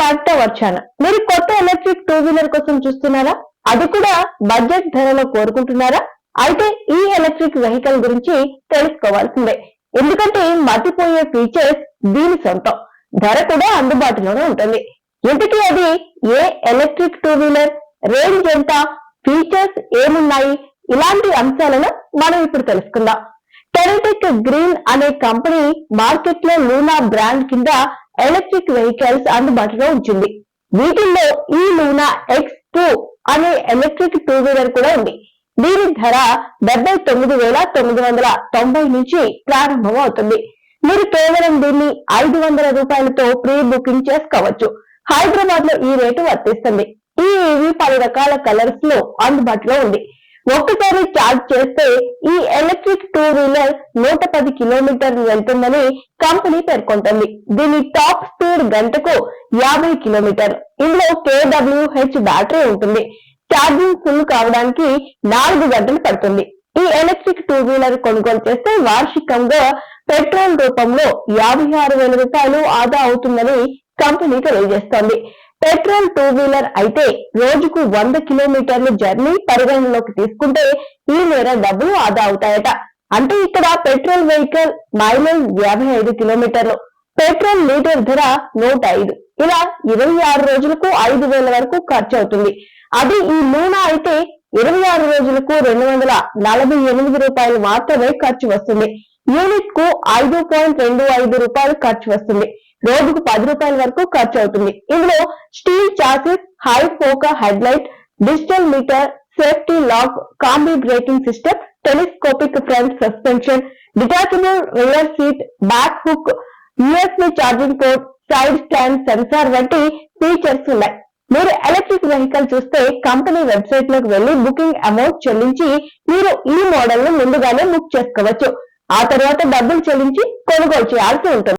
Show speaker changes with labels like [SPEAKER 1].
[SPEAKER 1] Back to మీరు కొత్త electric two wheeler కోసం చూస్తున్నారా? అది కూడా బడ్జెట్ ధరలో కోరుకుంటున్నారా? అయితే ఈ ఎలక్ట్రిక్ వెహికల్ గురించి తెలుసుకోవాల్సిందే. ఎందుకంటే మతిపోయే ఫీచర్స్ దీని సొంతం. ధర కూడా అందుబాటులోనే ఉంటుంది. ఇంతకీ అది ఏ ఎలక్ట్రిక్ టూ వీలర్ రేంజ్ ఎంత? ఫీచర్స్ ఏమున్నాయి? ఇలాంటి అంశాలను మనం ఇప్పుడు తెలుసుకుందాం. టెరిటెక్ గ్రీన్ అనే కంపెనీ మార్కెట్లో లూనా బ్రాండ్ కింద ఎలక్ట్రిక్ వెహికల్స్ అందుబాటులో ఉంచింది వీటిల్లో ఈ లూనా ఎక్స్ టూ అనే ఎలక్ట్రిక్ టూ వీలర్ కూడా ఉంది. దీని ధర డెబ్బై తొమ్మిది వేల తొమ్మిది వందల తొంభై నుంచి ప్రారంభం అవుతుంది మీరు కేవలం దీన్ని ఐదు వందల రూపాయలతో ప్రీ బుకింగ్ చేసుకోవచ్చు. హైదరాబాద్లో ఈ రేటు వర్తిస్తుంది. ఈ ఈవీ పలు రకాల కలర్స్లో అందుబాటులో ఉంది. ఒక్కసారి ఛార్జ్ చేస్తే ఈ ఎలక్ట్రిక్ టూ వీలర్ నూట పది కిలోమీటర్లు వెళ్తుందని కంపెనీ పేర్కొంటుంది. దీని టాప్ స్పీడ్ గంటకు యాభై కిలోమీటర్. ఇందులో కేడబ్ల్యూహెచ్ బ్యాటరీ ఉంటుంది. ఛార్జింగ్ ఫుల్ కావడానికి నాలుగు గంటలు పడుతుంది. ఈ ఎలక్ట్రిక్ టూ వీలర్ కొనుగోలు చేస్తే వార్షికంగా పెట్రోల్ రూపంలో యాభై ఆరు వేల రూపాయలు ఆదా అవుతుందని కంపెనీ తెలియజేస్తోంది. పెట్రోల్ టూ వీలర్ అయితే రోజుకు వంద కిలోమీటర్లు జర్నీ పరిగణనలోకి తీసుకుంటే ఈ మేర డబ్బులు ఆదా అవుతాయట. అంటే ఇక్కడ పెట్రోల్ వెహికల్ మైలేజ్ యాభై ఐదు కిలోమీటర్లు పెట్రోల్ లీటర్ ధర నూట ఐదు. ఇలా ఇరవై ఆరు రోజులకు ఐదు వేల వరకు ఖర్చు అవుతుంది అది ఈ లూనా అయితే ఇరవై ఆరు రోజులకు రెండు వందల నలభై ఎనిమిది రూపాయలు మాత్రమే ఖర్చు వస్తుంది. యూనిట్కు ఐదు పాయింట్ రెండు ఐదు రూపాయలు ఖర్చు వస్తుంది. రోజుకు పది రూపాయల వరకు ఖర్చు అవుతుంది ఇందులో steel chassis high focus headlight digital meter safety lock combi braking system telescopic front suspension detachable rear seat back hook USB charging port side stand sensor వంటి ఫీచర్స్ ఉన్నాయి. మీరు ఎలక్ట్రిక్ వెహికల్ చూస్తే కంపెనీ వెబ్సైట్లోకి వెళ్ళి బుకింగ్ అమౌంట్ చెల్లించి మీరు ఈ మోడల్ను ముందుగానే బుక్ చేసుకోవచ్చు. ఆ తర్వాత డబ్బులు చెల్లించి కొనుగోలు చేయాల్సి ఉంటుంది.